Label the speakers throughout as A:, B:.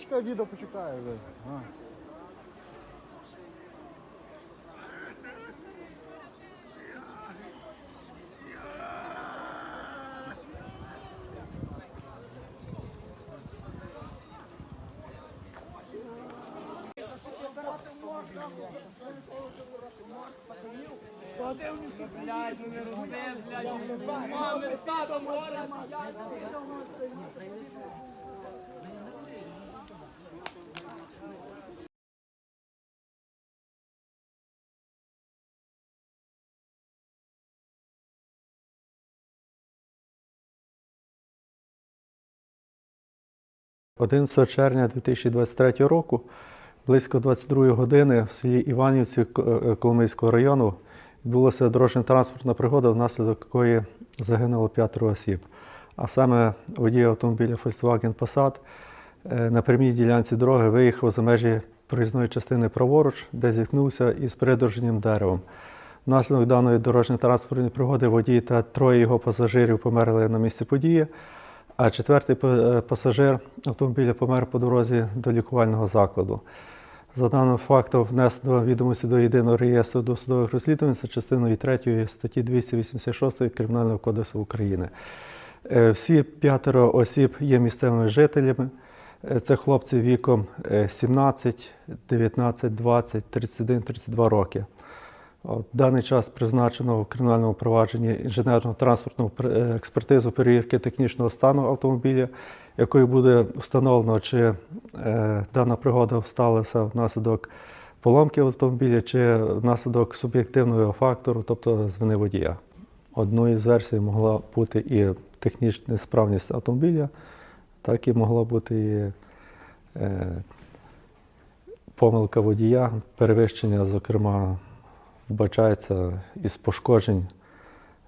A: Чекай, діда почекає. вже. А.
B: Блядь, ну не розумієш, блядь, мами, з татом говорять, блядь. –
C: 11 червня 2023 року, близько 22 години в селі Іванівці е, Коломийського району відбулася дорожньо-транспортна пригода, внаслідок якої загинуло п'ятеро осіб. А саме водій автомобіля Volkswagen Passat е, на прямій ділянці дороги виїхав за межі проїзної частини праворуч, де зіткнувся із придорожнім деревом. Внаслідок даної дорожньо-транспортної пригоди водій та троє його пасажирів померли на місці події, а четвертий е, пасажир автомобіля помер по дорозі до лікувального закладу. За даним фактом внесено відомості до єдиного реєстру досудових розслідувань за частиною 3 статті 286 Кримінального кодексу України. Е, Всі п'ятеро осіб є місцевими жителями. Е, Це хлопці віком е, 17, 19, 20, 31, 32 роки. В даний час призначено в кримінальному провадженні інженерно-транспортну е, експертизу перевірки технічного стану автомобіля, якою буде встановлено, чи е, дана пригода сталася внаслідок поломки автомобіля, чи внаслідок суб'єктивного фактору, тобто з вини водія. Одною з версій могла бути і технічна несправність автомобіля, так і могла бути і е, помилка водія, перевищення, зокрема, вбачається із пошкоджень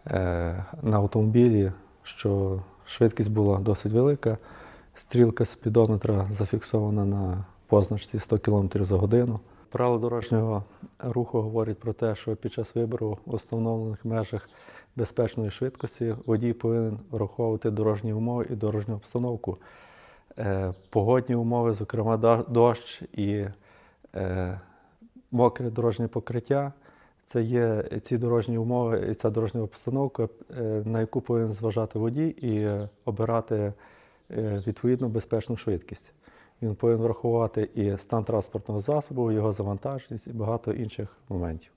C: е, на автомобілі, що швидкість була досить велика. Стрілка спідометра зафіксована на позначці 100 км за годину. Правила дорожнього руху говорять про те, що під час вибору в установлених межах безпечної швидкості водій повинен враховувати дорожні умови і дорожню обстановку. Е, Погодні умови, зокрема дощ і е, мокре дорожнє покриття. Це є ці дорожні умови і ця дорожня обстановка, е, на яку повинен зважати водій і е, обирати відповідну безпечну швидкість. Він повинен врахувати і стан транспортного засобу, його завантаженість і багато інших моментів.